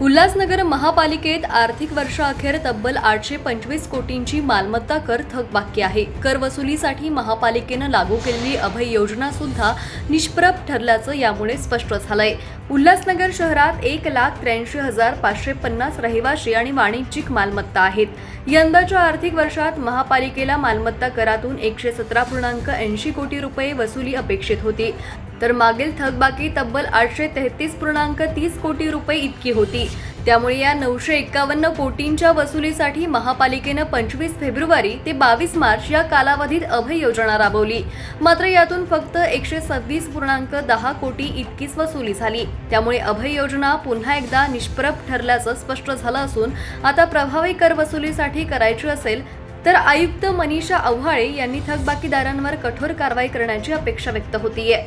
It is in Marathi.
उल्हासनगर महापालिकेत आर्थिक वर्षाअखेर तब्बल आठशे पंचवीस कोटींची मालमत्ता कर थकबाकी आहे. कर वसुलीसाठी महापालिकेनं लागू केलेली अभय योजना सुद्धा निष्प्रभ ठरल्याचं यामुळे स्पष्ट झालंय. उल्हासनगर शहरात एक लाख त्र्याऐंशी हजार पाचशे पन्नास रहिवाशी आणि वाणिज्यिक मालमत्ता आहेत. यंदाच्या आर्थिक वर्षात महापालिकेला मालमत्ता करातून एकशे सतरा पूर्णांक ऐंशी कोटी रुपये वसुली अपेक्षित होती. तर मागील थकबाकी तब्बल आठशे तेहतीस पूर्णांक तीस कोटी रुपये इतकी होती. त्यामुळे या नऊशे एक्कावन्न कोटींच्या वसुलीसाठी महापालिकेनं पंचवीस फेब्रुवारी ते बावीस मार्च या कालावधीत अभय योजना राबवली. मात्र यातून फक्त एकशे सव्वीस पूर्णांक दहा कोटी इतकीच वसुली झाली. त्यामुळे अभय योजना पुन्हा एकदा निष्प्रभ ठरल्याचं स्पष्ट झालं असून आता प्रभावी कर वसुलीसाठी करायची असेल तर आयुक्त मनीषा आव्हाळे यांनी थकबाकीदारांवर कठोर कारवाई करण्याची अपेक्षा व्यक्त होतीये.